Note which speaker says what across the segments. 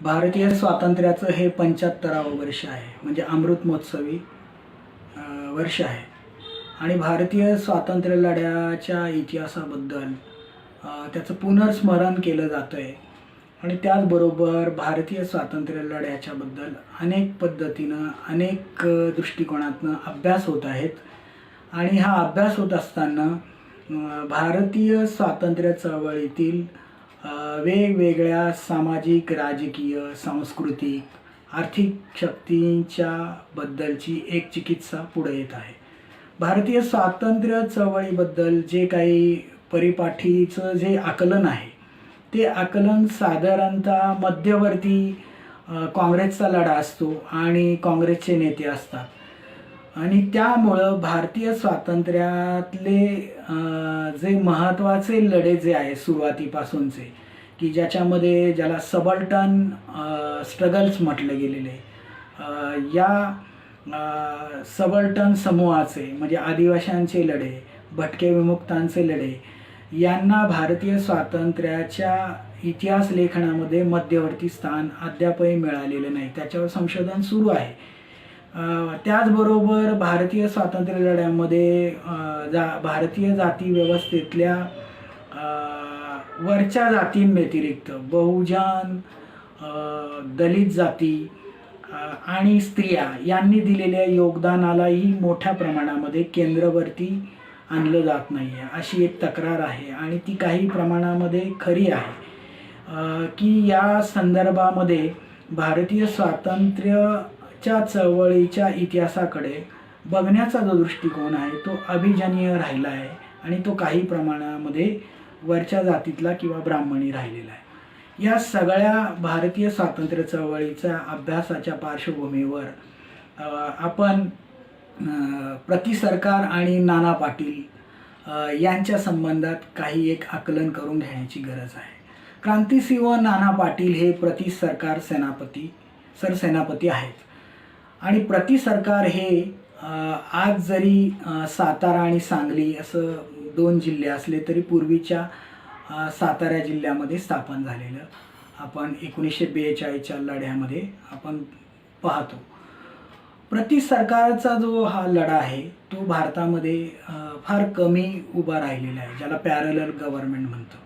Speaker 1: भारतीय स्वातंत्र्याचं हे पंच्याहत्तरावं वर्ष आहे. म्हणजे अमृत महोत्सवी वर्ष आहे. आणि भारतीय स्वातंत्र्य लढ्याच्या इतिहासाबद्दल त्याचं पुनर्स्मरण केलं जातं आहे आणि त्याचबरोबर भारतीय स्वातंत्र्य लढ्याच्याबद्दल अनेक पद्धतीनं अनेक दृष्टिकोनातनं अभ्यास होत आहेत. आणि हा अभ्यास होत असताना भारतीय स्वातंत्र्य चळवळीतील वेगवेगळ्या सामाजिक राजकीय सांस्कृतिक आर्थिक शक्तींच्या बद्दलची एक चिकित्सा पुढे येत आहे. भारतीय स्वातंत्र्य चळवळीबद्दल जे काही परिपाठीचं जे आकलन आहे ते आकलन साधारणतः मध्यवर्ती काँग्रेसचा लढा असतो आणि काँग्रेसचे नेते असतात. आणि त्यामुळं भारतीय स्वातंत्र्यातले जे महत्त्वाचे लढे जे आहे सुरुवातीपासूनचे की ज्याच्यामध्ये ज्याला सबल्टन स्ट्रगल्स म्हटलं गेलेले या सबल्टन समूहाचे म्हणजे आदिवाशांचे लढे भटके विमुक्तांचे लढे यांना भारतीय स्वातंत्र्याच्या इतिहास लेखनामध्ये मध्यवर्ती स्थान अद्यापही मिळालेलं नाही. त्याच्यावर संशोधन सुरू आहे. त्याचबरोबर भारतीय स्वातंत्र्य लढ्यामध्ये जा भारतीय जाती व्यवस्थेतल्या वरच्या जातींव्यतिरिक्त बहुजन दलित जाती आणि स्त्रिया यांनी दिलेल्या योगदानालाही मोठ्या प्रमाणामध्ये केंद्रवरती आणलं जात नाही आहे अशी एक तक्रार आहे आणि ती काही प्रमाणामध्ये खरी आहे. की या संदर्भामध्ये भारतीय स्वातंत्र्य च्या चळवळीच्या इतिहासाकडे बघण्याचा जो दृष्टिकोन आहे तो अभिजनीय राहिला आहे आणि तो काही प्रमाणामध्ये वरच्या जातीतला किंवा ब्राह्मणी राहिलेला आहे. या सगळ्या भारतीय स्वातंत्र्य चळवळीच्या अभ्यासाच्या पार्श्वभूमीवर आपण प्रति सरकार आणि नाना पाटील यांच्या संबंधात काही एक आकलन करून घेण्याची गरज आहे. क्रांतिसिंह नाना पाटील हे प्रति सरकार सेनापती सरसेनापती आहेत. आणि प्रति सरकार हे आज जरी सातारा आणि सांगली असं दोन जिल्हे असले तरी पूर्वीच्या सातारा जिल्ह्यामध्ये स्थापन झालेलं आपण एकोणीसशे बेचाळीसच्या लढ्यामध्ये आपण पाहतो. प्रति सरकारचा जो हा लढा आहे तो भारतामध्ये फार कमी उभा राहिलेला आहे ज्याला पॅरलर गव्हर्नमेंट म्हणतो.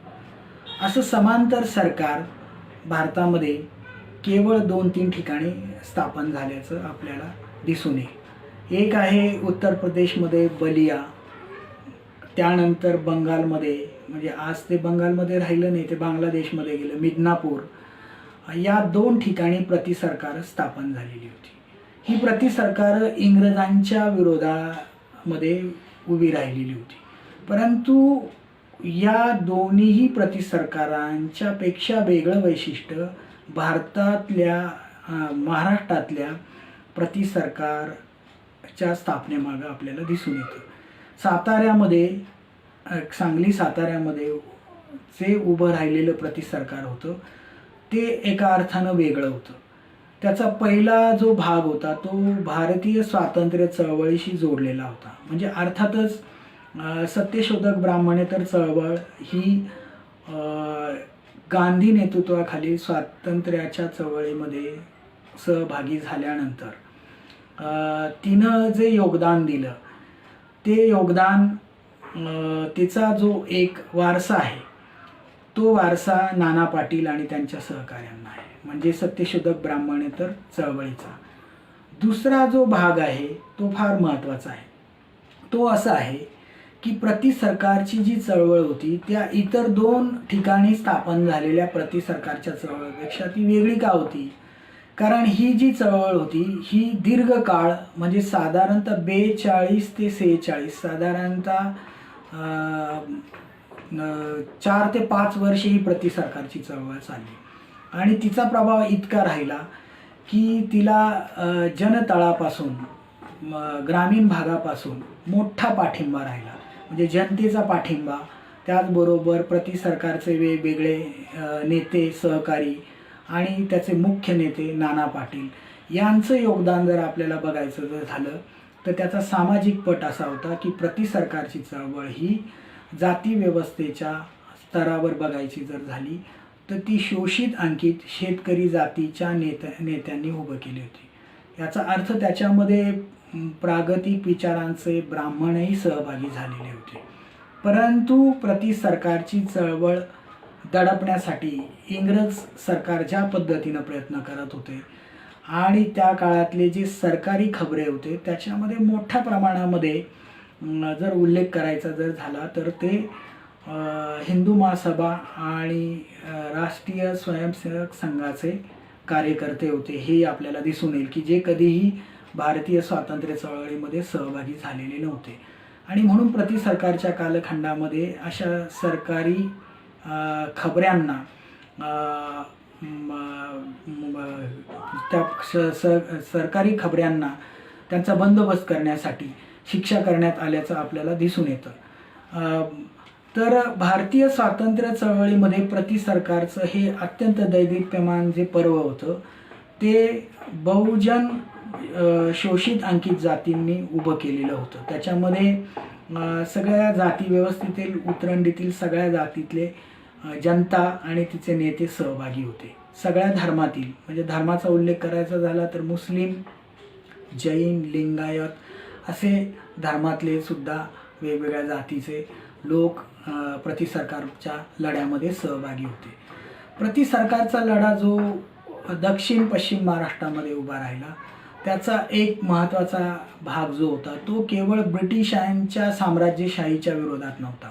Speaker 1: असं समांतर सरकार भारतामध्ये केवळ दोन तीन ठिकाणी स्थापन झाल्याचं आपल्याला दिसून येईल. एक आहे उत्तर प्रदेशमध्ये बलिया त्यानंतर बंगालमध्ये म्हणजे आज ते बंगालमध्ये राहिलं नाही ते बांगलादेशमध्ये गेलं मिदनापूर. या दोन ठिकाणी प्रतिसरकार स्थापन झालेली होती. ही प्रतिसरकार इंग्रजांच्या विरोधामध्ये उभी राहिलेली होती. परंतु या दोन्हीही प्रतिसरकारांच्या पेक्षा वेगळं वैशिष्ट्य भारतातल्या महाराष्ट्रातल्या महाराष्ट्रातल्या प्रतिसरकारच्या स्थापनेमागं आपल्याला दिसून येतं. साताऱ्यामध्ये सांगली साताऱ्यामध्ये जे उभं राहिलेलं प्रतिसरकार होतं ते एका अर्थानं वेगळं होतं. त्याचा पहिला जो भाग होता तो भारतीय स्वातंत्र्य चळवळीशी जोडलेला होता. म्हणजे अर्थातच सत्यशोधक ब्राह्मणेतर चळवळ ही गांधी नेतृत्वाखाली स्वातंत्र्याच्या चळवळीमध्ये सहभागी झाल्यानंतर तिनं जे योगदान दिलं ते योगदान तिचा जो एक वारसा आहे तो वारसा नाना पाटील आणि त्यांच्या सहकाऱ्यांना आहे. म्हणजे सत्यशोधक ब्राह्मणेतर चळवळीचा. दुसरा जो भाग आहे तो फार महत्त्वाचा आहे. तो असा आहे की प्रति सरकारची जी चळवळ होती त्या इतर दोन ठिकाणी स्थापन झालेल्या प्रति सरकारच्या चळवळीपेक्षा ती वेगळी का होती? कारण ही जी चळवळ होती ही दीर्घकाळ म्हणजे साधारणतः बेचाळीस ते सेहेचाळीस साधारणतः चार ते पाच वर्षे ही प्रति सरकारची चळवळ चालली. आणि तिचा प्रभाव इतका राहिला की तिला जनतळापासून ग्रामीण भागापासून मोठा पाठिंबा राहिला. म्हणजे जनतेचा पाठिंबा. त्याचबरोबर प्रति सरकारचे वेगवेगळे नेते सहकारी आणि त्याचे मुख्य नेते नाना पाटील. यांचं योगदान जर आपल्याला बघायचं जर झालं तर त्याचा सामाजिक पट असा होता की प्रति सरकारची चळवळ ही जाती व्यवस्थेच्या स्तरावर बघायची जर झाली तर ती शोषित अंकित शेतकरी जातीच्या नेत्या नेत्यांनी उभं केली होती. याचा अर्थ त्याच्यामध्ये प्रागतिक विचारांचे ब्राह्मणही सहभागी झालेले होते. परंतु प्रति सरकारची चळवळ दडपण्यासाठी इंग्रज सरकार ज्या पद्धतीनं प्रयत्न करत होते आणि त्या काळातले जे सरकारी खबरे होते त्याच्यामध्ये मोठ्या प्रमाणामध्ये जर उल्लेख करायचा जर झाला तर ते हिंदू महासभा आणि राष्ट्रीय स्वयंसेवक संघाचे कार्यकर्ते होते. हे आपल्याला दिसून येईल की जे कधीही भारतीय स्वातंत्र्य चळवळीमध्ये सहभागी झालेले नव्हते. आणि म्हणून प्रति सरकारच्या कालखंडामध्ये अशा सरकारी खबऱ्यांना त्या स- स- सरकारी खबऱ्यांना त्यांचा बंदोबस्त करण्यासाठी शिक्षा करण्यात आल्याचं आपल्याला दिसून येतं. तर भारतीय स्वातंत्र्य चळवळीमध्ये प्रति सरकारचं हे अत्यंत दैदिप्यमान जे पर्व होतं ते बहुजन शोषित अंकित जातींनी उभं केलेलं होतं. त्याच्यामध्ये सगळ्या जाती व्यवस्थेतील उतरंडीतील सगळ्या जातीतले जनता आणि तिचे नेते सहभागी होते. सगळ्या धर्मातील म्हणजे धर्माचा उल्लेख करायचा झाला तर मुस्लिम जैन लिंगायत असे धर्मातले सुद्धा वेगवेगळ्या जातीचे लोक प्रतिसरकारच्या लढ्यामध्ये सहभागी होते. प्रतिसरकारचा लढा जो दक्षिण पश्चिम महाराष्ट्रामध्ये उभा राहिला त्याचा एक महत्त्वाचा भाग जो होता तो केवळ ब्रिटिशांच्या साम्राज्यशाहीच्या विरोधात नव्हता.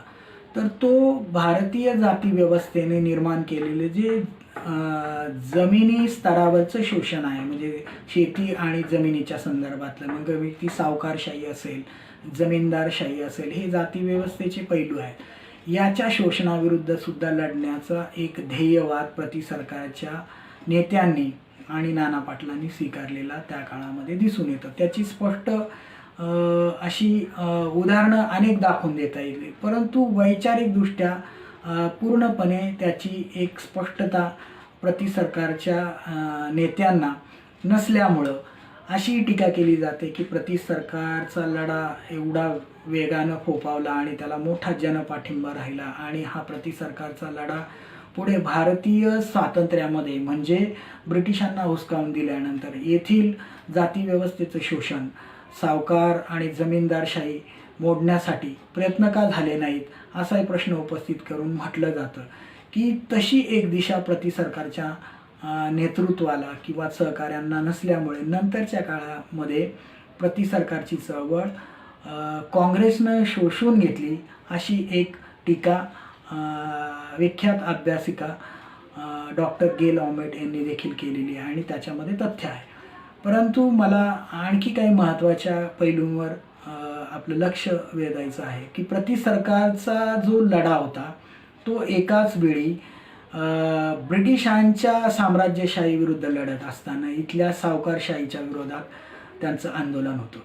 Speaker 1: तर तो भारतीय जाती व्यवस्थेने निर्माण केलेले जे जमिनी स्तरावरचं शोषण आहे म्हणजे शेती आणि जमिनीच्या संदर्भातलं मग ती सावकारशाही असेल जमीनदारशाही असेल हे जाती व्यवस्थेचे पैलू आहेत. याच्या शोषणाविरुद्ध सुद्धा लढण्याचा एक ध्येयवाद प्रति सरकारच्या नेत्यांनी आणि नाना पाटलांनी स्वीकारलेला त्या काळामध्ये दिसून येतं. त्याची स्पष्ट अशी उदाहरणं अनेक दाखवून देता येईल. परंतु वैचारिकदृष्ट्या पूर्णपणे त्याची एक स्पष्टता प्रति सरकारच्या नेत्यांना नसल्यामुळं अशी टीका केली जाते की प्रति सरकारचा लढा एवढा वेगानं फोपावला आणि त्याला मोठा जनपाठिंबा राहिला आणि हा प्रति सरकारचा लढा पुढे भारतीय स्वातंत्र्यामध्ये म्हणजे ब्रिटिशांना हुसकावून दिल्यानंतर येथील जातीव्यवस्थेचं शोषण सावकार आणि जमीनदारशाही मोडण्यासाठी प्रयत्न का झाले नाहीत असाही प्रश्न उपस्थित करून म्हटलं जातं की तशी एक दिशा प्रति सरकारच्या नेतृत्वाला किंवा सहकाऱ्यांना नसल्यामुळे नंतरच्या काळामध्ये प्रति सरकारची चळवळ काँग्रेसनं शोषून घेतली अशी एक टीका विख्यात अभ्यासिका डॉक्टर गेल ऑमेट यांनी देखील केलेली आहे आणि त्याच्यामध्ये तथ्य आहे. परंतु मला आणखी काही महत्त्वाच्या पैलूंवर आपलं लक्ष वेधायचं आहे की प्रति सरकारचा जो लढा होता तो एकाच वेळी ब्रिटिशांच्या साम्राज्यशाही विरुद्ध लढत असताना इथल्या सावकारशाहीच्या विरोधात त्यांचं आंदोलन होतं.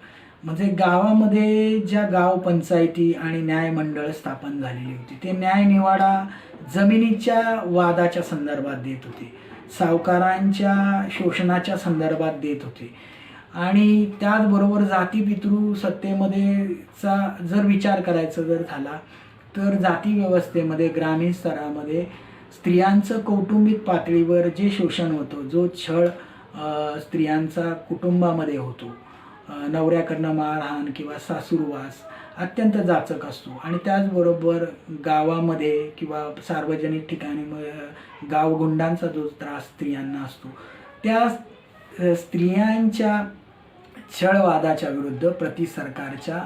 Speaker 1: म्हणजे गावामध्ये ज्या गाव पंचायती आणि न्यायमंडळ स्थापन झालेली होती ते न्यायनिवाडा जमिनीच्या वादाच्या संदर्भात देत होते सावकारांच्या शोषणाच्या संदर्भात देत होते. आणि त्याचबरोबर जाती पितृ सत्तेमध्येचा जर विचार करायचा जर झाला तर जाती व्यवस्थेमध्ये ग्रामीण स्तरामध्ये स्त्रियांचं कौटुंबिक पातळीवर जे शोषण होतं जो छळ स्त्रियांचा कुटुंबामध्ये होतो नवऱ्याकडनं मारहाण किंवा सासूरवास अत्यंत जाचक असतो. आणि त्याचबरोबर गावामध्ये किंवा सार्वजनिक ठिकाणी गावगुंडांचा जो त्रास स्त्रियांना असतो त्या स्त्रियांच्या छळवादाच्या विरुद्ध प्रति सरकारच्या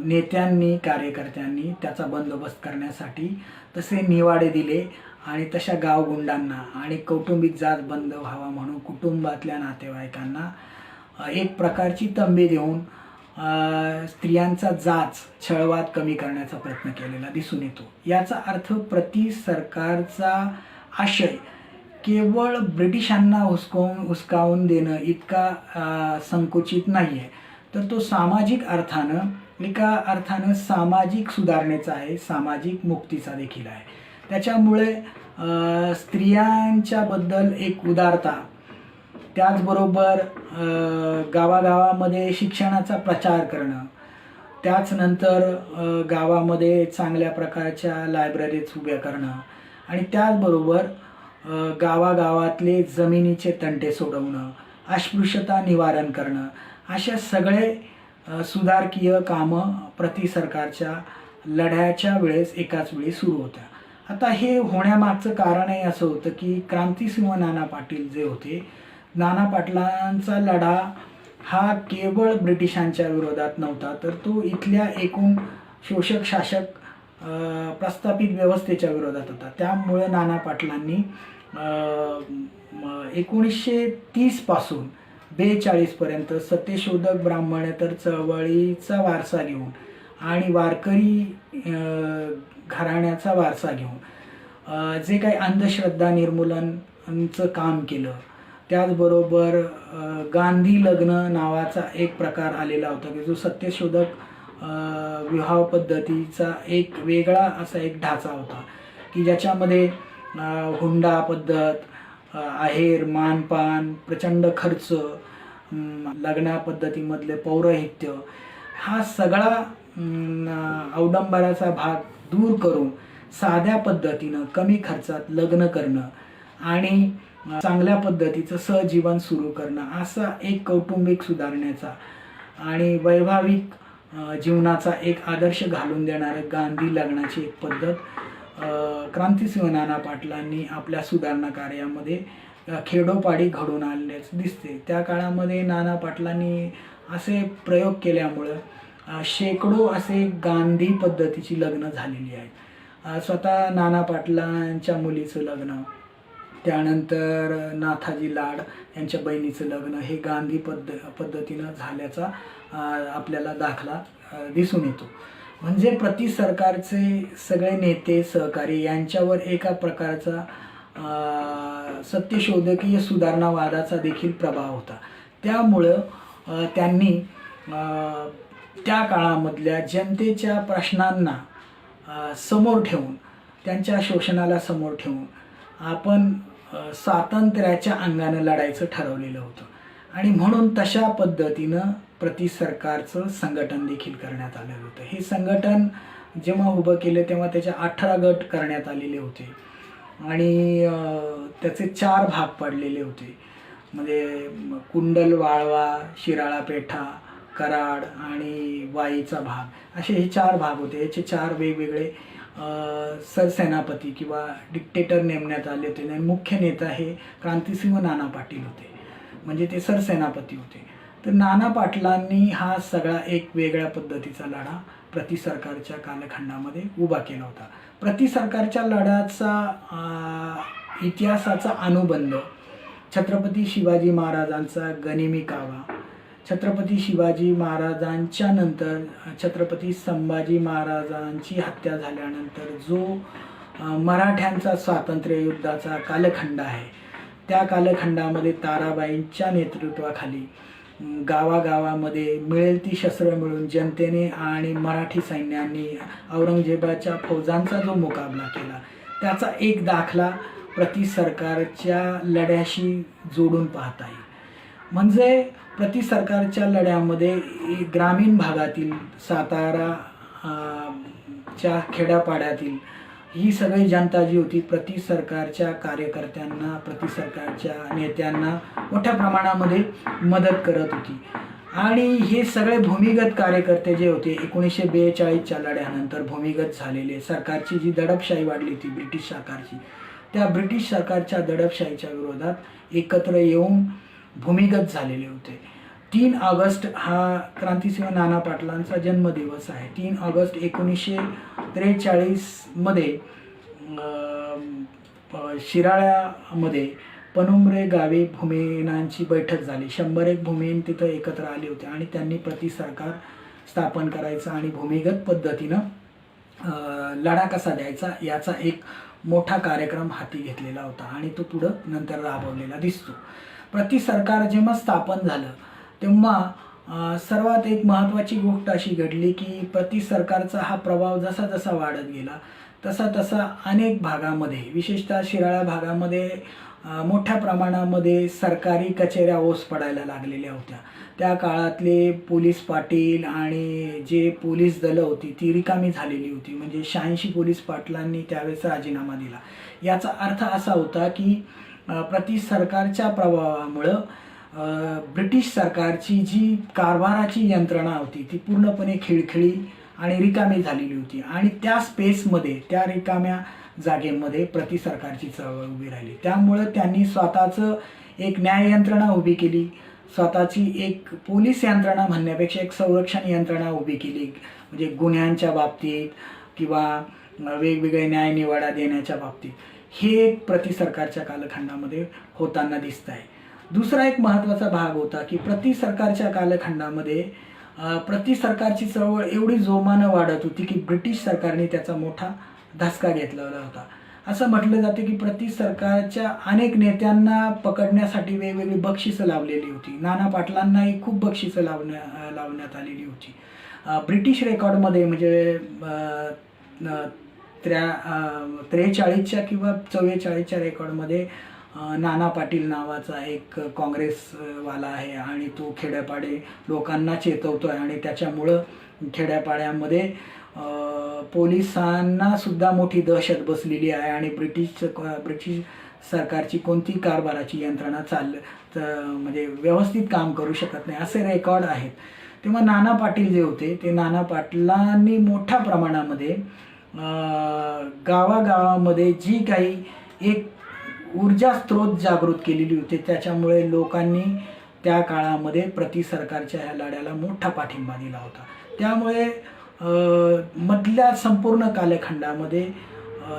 Speaker 1: नेत्यांनी कार्यकर्त्यांनी त्याचा बंदोबस्त करण्यासाठी तसे निवाडे दिले आणि तशा गावगुंडांना आणि कौटुंबिक जात बंद व्हावा म्हणून कुटुंबातल्या नातेवाईकांना एक प्रकारची तंबी देऊन स्त्रियांचा जाच छळवाद कमी करण्याचा प्रयत्न केलेला दिसून येतो. याचा अर्थ प्रति सरकारचा आशय केवळ ब्रिटिशांना हुसकावून हुसकावून देणं इतका संकुचित नाही आहे तर तो सामाजिक अर्थानं एका अर्थानं सामाजिक सुधारणेचा आहे सामाजिक मुक्तीचा देखील आहे. त्याच्यामुळे स्त्रियांच्याबद्दल एक उदारता त्याचबरोबर गावागावामध्ये शिक्षणाचा प्रचार करणं. त्याच नंतर गावामध्ये चांगल्या प्रकारच्या लायब्ररीज उभ्या करणं. आणि त्याचबरोबर गावागावातले जमिनीचे तंटे सोडवणं. अस्पृश्यता निवारण करणं. अशा सगळे सुधारकीय कामं प्रति सरकारच्या लढ्याच्या वेळेस एकाच वेळी सुरू होत्या. आता हे होण्यामागचं कारणही असं होतं की क्रांतिसिंह नाना पाटील जे होते नाना पाटलांचा लढा हा केवळ ब्रिटिशांच्या विरोधात नव्हता तर तो इथल्या एकूण शोषक शासक प्रस्थापित व्यवस्थेच्या विरोधात होता. त्यामुळे नाना पाटलांनी एकोणीसशे तीसपासून बेचाळीसपर्यंत सत्यशोधक ब्राह्मणेतर चळवळीचा वारसा घेऊन आणि वारकरी घराण्याचा वारसा घेऊन जे काही अंधश्रद्धा निर्मूलनचं काम केलं त्याचबरोबर गांधी लग्न नावाचा एक प्रकार आलेला होता की जो सत्यशोधक विवाह पद्धतीचा एक वेगळा असा एक ढाचा होता की ज्याच्यामध्ये हुंडा पद्धत आहेर मानपान प्रचंड खर्च लग्ना पद्धतीमधले पौरोहित्य हा सगळा अवडंबराचा भाग दूर करून साध्या पद्धतीनं कमी खर्चात लग्न करणं आणि चांगल्या पद्धतीचं सहजीवन सुरू करणं असा एक कौटुंबिक सुधारण्याचा आणि वैभाविक जीवनाचा एक आदर्श घालून देणारं गांधी लग्नाची एक पद्धत क्रांतिसिंह नाना पाटलांनी आपल्या सुधारणा कार्यामध्ये खेडोपाडी घडून आणल्याच दिसते. त्या काळामध्ये नाना पाटलांनी असे प्रयोग केल्यामुळं शेकडो असे गांधी पद्धतीची लग्न झालेली आहेत. स्वतः नाना पाटलांच्या मुलीचं लग्न त्यानंतर नाथाजी लाड यांच्या बहिणीचं लग्न हे गांधी पद्ध पद्धतीनं झाल्याचा आपल्याला दाखला दिसून येतो. म्हणजे प्रति सरकारचे सगळे नेते सहकारी यांच्यावर एका प्रकारचा सत्यशोधकीय सुधारणावादाचा देखील प्रभाव होता. त्यामुळं त्यांनी त्या काळामधल्या जनतेच्या प्रश्नांना समोर ठेवून त्यांच्या शोषणाला समोर ठेवून आपण स्वातंत्र्याच्या अंगानं लढायचं ठरवलेलं होतं. आणि म्हणून तशा पद्धतीनं प्रति सरकारचं संघटन देखील करण्यात आलेलं होतं. हे संघटन जेव्हा उभं केलं तेव्हा त्याचे अठरा गट करण्यात आलेले होते. आणि त्याचे चार भाग पडलेले होते. म्हणजे कुंडल वाळवा शिराळा पेठा कराड आणि वाईचा भाग. असे हे चार भाग होते. याचे चार वेगवेगळे सरसेनापती किंवा डिक्टेटर नेमण्यात आले होते. आणि मुख्य नेता हे क्रांतिसिंह नाना पाटील होते. म्हणजे ते सरसेनापती होते. तर नाना पाटलांनी हा सगळा एक वेगळ्या पद्धतीचा लढा प्रति सरकारच्या कालखंडामध्ये उभा केला होता. प्रति सरकारच्या लढ्याचा इतिहासाचा अनुबंध छत्रपती शिवाजी महाराजांचा गनिमी कावा छत्रपती शिवाजी महाराजांच्या नंतर छत्रपती संभाजी महाराजांची हत्या झाल्यानंतर जो मराठ्यांचा स्वातंत्र्य युद्धाचा कालखंड आहे त्या कालखंडामध्ये ताराबाईंच्या नेतृत्वाखाली गावागावामध्ये मिळेल ती शस्त्र मिळून जनतेने आणि मराठी सैन्यांनी औरंगजेबाच्या फौजांचा जो मुकाबला केला त्याचा एक दाखला प्रति सरकारच्या लढ्याशी जोडून पाहता येईल. म्हणजे प्रति सरकारच्या लढ्यामध्ये ग्रामीण भागातील सातारा च्या खेड्यापाड्यातील ही सगळी जनता जी होती प्रति सरकारच्या कार्यकर्त्यांना प्रति सरकारच्या नेत्यांना मोठ्या प्रमाणामध्ये मदत करत होती. आणि हे सगळे भूमिगत कार्यकर्ते जे होते एकोणीसशे बेचाळीसच्या लढ्यानंतर भूमिगत झालेले सरकारची जी दडपशाही वाढली होती ब्रिटिश सरकारची त्या ब्रिटिश सरकारच्या दडपशाहीच्या विरोधात एकत्र येऊन भूमिगत झालेले होते. तीन ऑगस्ट हा क्रांतिसिंह नाना पाटलांचा जन्मदिवस आहे. तीन ऑगस्ट एकोणीसशे त्रेचाळीसमध्ये शिराळ्यामध्ये पनुमरे गावी भूमिनांची बैठक झाली. शंभर एक भूमिहीन तिथं एकत्र आले होते आणि त्यांनी प्रति सरकार स्थापन करायचं आणि भूमिगत पद्धतीनं लढा कसा द्यायचा याचा एक मोठा कार्यक्रम हाती घेतलेला होता आणि तो पुढं नंतर राबवलेला दिसतो. प्रति सरकार जेव्हा स्थापन झालं तेव्हा सर्वात एक महत्त्वाची गोष्ट अशी घडली की प्रति सरकारचा हा प्रभाव जसा जसा वाढत गेला तसा तसा अनेक भागामध्ये विशेषतः शिराळा भागामध्ये मोठ्या प्रमाणामध्ये सरकारी कचेऱ्या ओस पडायला लागलेल्या होत्या. त्या काळातले पोलीस पाटील आणि जे पोलीस दलं होती ती रिकामी झालेली होती. म्हणजे शहाऐंशी पोलीस पाटलांनी त्यावेळेस राजीनामा दिला. याचा अर्थ असा होता की प्रति सरकारच्या प्रभावामुळं ब्रिटिश सरकारची जी कारभाराची यंत्रणा होती ती पूर्णपणे खिळखिळी आणि रिकामी झालेली होती. आणि त्या स्पेसमध्ये त्या रिकाम्या जागेमध्ये प्रति सरकारची चळवळ उभी राहिली. त्यामुळं त्यांनी स्वतःचं एक न्याय यंत्रणा उभी केली. स्वतःची एक पोलीस यंत्रणा म्हणण्यापेक्षा एक संरक्षण यंत्रणा उभी केली. म्हणजे गुन्ह्यांच्या बाबतीत किंवा वेगवेगळे न्याय निवाडा देण्याच्या बाबतीत. हे एक प्रति सरकारच्या कालखंडामध्ये होताना दिसत आहे दुसरा एक महत्त्वाचा भाग होता की प्रति सरकारच्या कालखंडामध्ये प्रति सरकारची चळवळ एवढी जोमानं वाढत होती की ब्रिटिश सरकारने त्याचा मोठा धसका घेतलेला होता. असं म्हटलं जातं की प्रति सरकारच्या अनेक नेत्यांना पकडण्यासाठी वेगवेगळी बक्षिसं लावलेली होती. नाना पाटलांनाही खूप बक्षिसं लावण्या लावण्यात आलेली होती. ब्रिटिश रेकॉर्डमध्ये म्हणजे त्र्या त्रेचाळीसच्या किंवा चव्वेचाळीसच्या रेकॉर्डमध्ये नाना पाटील नावाचा एक काँग्रेसवाला आहे आणि तो खेड्यापाडे लोकांना चेतवतो आहे आणि त्याच्यामुळं खेड्यापाड्यामध्ये पोलिसांना सुद्धा मोठी दहशत बसलेली आहे आणि ब्रिटिश ब्रिटिश सरकारची कोणती कारभाराची यंत्रणा चाल म्हणजे व्यवस्थित काम करू शकत नाही असे रेकॉर्ड आहेत. तेव्हा नाना पाटील जे होते ते नाना पाटलांनी मोठ्या प्रमाणामध्ये गावागावामध्ये जी काही एक ऊर्जा स्रोत जागृत केलेली होती त्याच्यामुळे लोकांनी त्या काळामध्ये प्रति सरकारच्या ह्या लढ्याला मोठा पाठिंबा दिला होता. त्यामुळे मधल्या संपूर्ण कालखंडामध्ये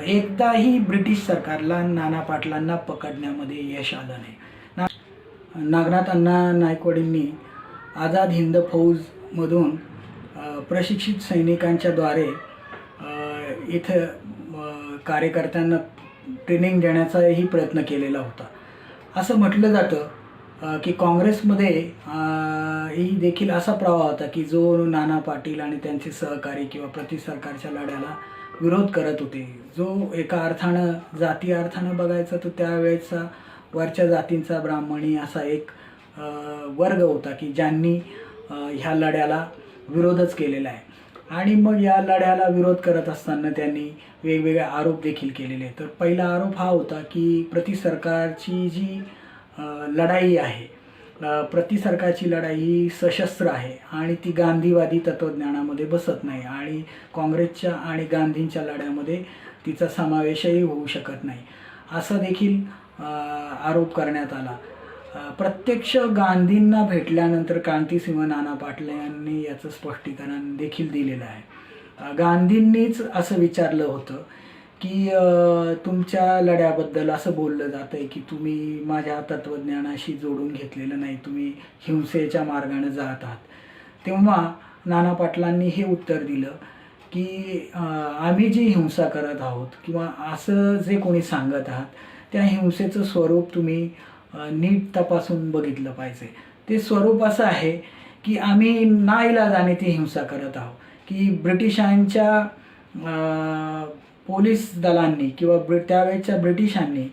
Speaker 1: एकदाही ब्रिटिश सरकारला नाना पाटलांना पकडण्यामध्ये यश आलं नाही. ना नागनाथ अण्णा नायकवडींनी आझाद हिंद फौजमधून प्रशिक्षित सैनिकांच्याद्वारे इथं कार्यकर्त्यांना ट्रेनिंग देण्याचाही प्रयत्न केलेला होता. असं म्हटलं जातं की काँग्रेसमध्ये ही देखील असा प्रवाह होता की जो नाना पाटील आणि त्यांचे सहकारी किंवा प्रति सरकारच्या लढ्याला विरोध करत होते. जो एका अर्थानं जाती अर्थानं बघायचं तर त्यावेळेचा वरच्या जातींचा ब्राह्मणी असा एक वर्ग होता की ज्यांनी ह्या लढ्याला विरोधच केलेला आहे. आणि मग या लढ्याला विरोध करत असताना त्यांनी वेगवेगळे आरोप देखील केलेले. तर पहिला आरोप हा होता की प्रति सरकारची जी लढाई आहे प्रति सरकारची लढाई ही सशस्त्र आहे आणि ती गांधीवादी तत्त्वज्ञानामध्ये बसत नाही आणि काँग्रेसच्या आणि गांधींच्या लढ्यामध्ये तिचा समावेशही होऊ शकत नाही. असं देखील आरोप करण्यात आला. प्रत्यक्ष गांधींना भेटल्यानंतर क्रांतिसिंह नाना पाटले यांनी याचं स्पष्टीकरण देखील दिलेलं आहे. गांधींनीच असं विचारलं होतं की तुमच्या लढ्याबद्दल असं बोललं जातं आहे की तुम्ही माझ्या तत्त्वज्ञानाशी जोडून घेतलेलं नाही तुम्ही हिंसेच्या मार्गाने जात आहात. तेव्हा नाना पाटलांनी हे उत्तर दिलं की आम्ही जी हिंसा करत आहोत किंवा असं जे कोणी सांगत आहात त्या हिंसेचं स्वरूप तुम्ही नीट तपासून बघितलं पाहिजे. ते स्वरूप असं आहे की आम्ही नाईलाजाने ती हिंसा करत आहोत. की ब्रिटिशांच्या पोलीस दलांनी किंवा ब्रि त्यावेळेच्या ब्रिटिशांनी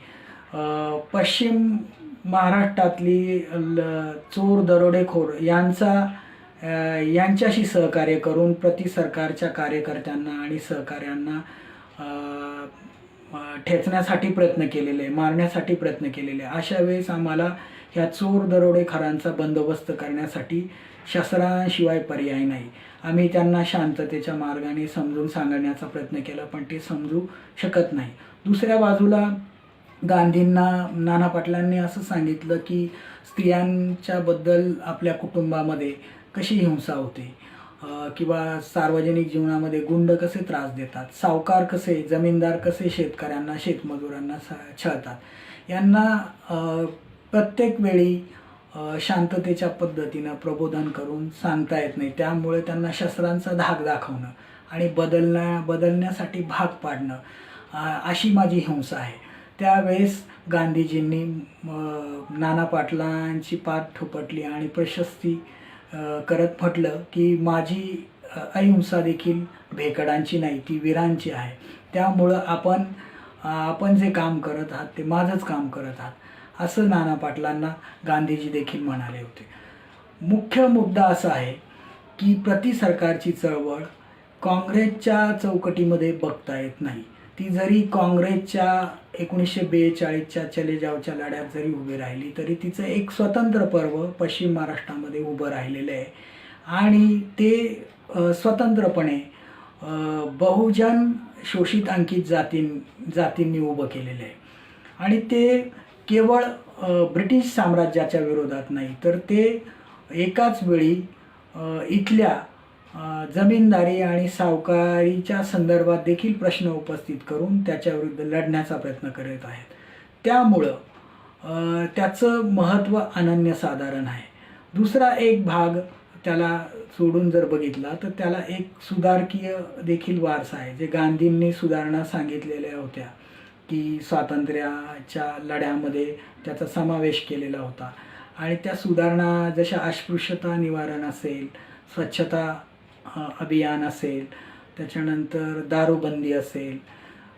Speaker 1: पश्चिम महाराष्ट्रातली ल चोर दरोडेखोर यांचा यांच्याशी सहकार्य करून प्रति सरकारच्या कार्यकर्त्यांना आणि सहकार्यांना ठेचण्यासाठी प्रयत्न केलेले मारण्यासाठी प्रयत्न केलेले. अशा वेळेस आम्हाला ह्या चोर दरोडेखोरांचा बंदोबस्त करण्यासाठी शस्त्रांशिवाय पर्याय नाही. आम्ही त्यांना शांततेच्या मार्गाने समजून सांगण्याचा प्रयत्न केला पण ते समजू शकत नाही. दुसऱ्या बाजूला गांधींना नाना पाटलांनी असं सांगितलं की स्त्रियांच्याबद्दल आपल्या कुटुंबामध्ये कशी हिंसा होते? किंवा सार्वजनिक जीवनामध्ये गुंड कसे त्रास देतात सावकार कसे जमीनदार कसे शेतकऱ्यांना शेतमजुरांना स- छळतात यांना प्रत्येक वेळी शांततेच्या पद्धतीनं प्रबोधन करून सांगता येत नाही. त्यामुळे त्यांना शस्त्रांचा धाक दाखवणं आणि बदलण्या बदलण्यासाठी भाग पाडणं अशी माझी हिंसा आहे. त्यावेळेस गांधीजींनी नाना पाटलांची पाठ ठोपटली आणि प्रशस्ती करत म्हटलं की माझी अहिंसा देखील भेकडांची नाही ती वीरांची आहे. त्यामुळं आपण आपण जे काम करत आहात ते माझंच काम करत आहात असं नाना पाटलांना गांधीजी देखील म्हणाले होते. मुख्य मुद्दा असा आहे की प्रति सरकारची चळवळ काँग्रेसच्या चौकटीमध्ये बघता येत नाही. ती जरी काँग्रेसच्या एकोणीसशे बेचाळीसच्या चले जावच्या लढ्यात जरी उभी राहिली तरी तिचं एक स्वतंत्र पर्व पश्चिम महाराष्ट्रामध्ये उभं राहिलेलं आहे. आणि ते स्वतंत्रपणे बहुजन शोषित अंकित जातीं जातींनी उभं केलेलं आहे. आणि ते केवळ ब्रिटिश साम्राज्याच्या विरोधात नाही तर ते एकाच वेळी इथल्या जमीनदारी आणि सावकारीच्या संदर्भात देखील प्रश्न उपस्थित करून त्याच्याविरुद्ध लढण्याचा प्रयत्न करत आहेत. त्यामुळं त्याचं महत्त्व अनन्यसाधारण आहे. दुसरा एक भाग त्याला सोडून जर बघितला तर त्याला एक सुधारकीय देखील वारसा आहे. जे गांधींनी सुधारणा सांगितलेल्या होत्या की स्वातंत्र्याच्या लढ्यामध्ये त्याचा समावेश केलेला होता. आणि त्या सुधारणा जशा अस्पृश्यता निवारण असेल स्वच्छता अभियान असेल त्याच्यानंतर दारूबंदी असेल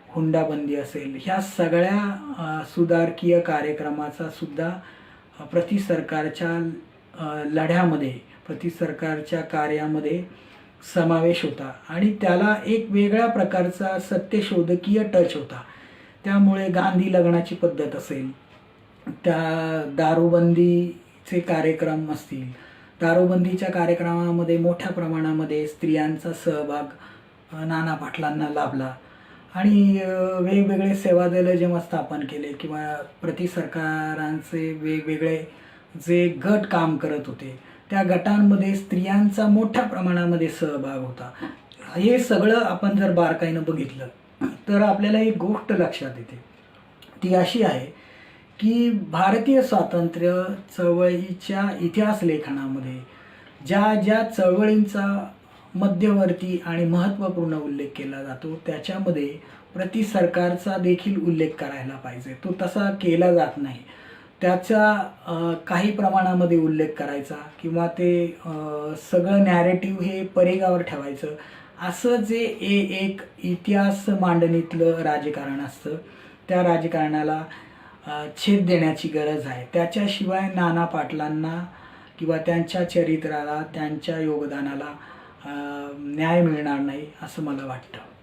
Speaker 1: हुंडाबंदी असेल ह्या सगळ्या सुधारकीय कार्यक्रमाचा सुद्धा प्रति सरकारच्या लढ्यामध्ये प्रति सरकारच्या कार्यामध्ये समावेश होता. आणि त्याला एक वेगळ्या प्रकारचा सत्यशोधकीय टच होता. त्यामुळे गांधी लग्नाची पद्धत असेल त्या दारूबंदीचे कार्यक्रम असतील दारूबंदीच्या कार्यक्रमामध्ये मोठ्या प्रमाणामध्ये स्त्रियांचा सहभाग नाना पाटलांना लाभला. आणि वेगवेगळे वेगवेगळे सेवादलं जेव्हा स्थापन केले किंवा प्रति सरकारांचे वेगवेगळे जे गट काम करत होते त्या गटांमध्ये स्त्रियांचा मोठ्या प्रमाणामध्ये सहभाग होता. हे सगळं आपण जर बारकाईनं बघितलं तर आपल्याला एक गोष्ट लक्षात येते. ती अशी आहे की भारतीय स्वातंत्र्य चळवळीच्या इतिहास लेखनामध्ये ज्या ज्या चळवळींचा मध्यवर्ती आणि महत्त्वपूर्ण उल्लेख केला जातो त्याच्यामध्ये प्रति सरकारचा देखील उल्लेख करायला पाहिजे. तो तसा केला जात नाही. त्याचा काही प्रमाणामध्ये उल्लेख करायचा किंवा ते सगळं नॅरेटिव्ह हे परेगावर ठेवायचं. असं जे ए एक इतिहास मांडणीतलं राजकारण असतं त्या राजकारणाला छेद देण्याची गरज आहे. त्याच्याशिवाय नाना पाटलांना किंवा त्यांच्या चरित्राला त्यांच्या योगदानाला न्याय मिळणार नाही असं मला वाटतं.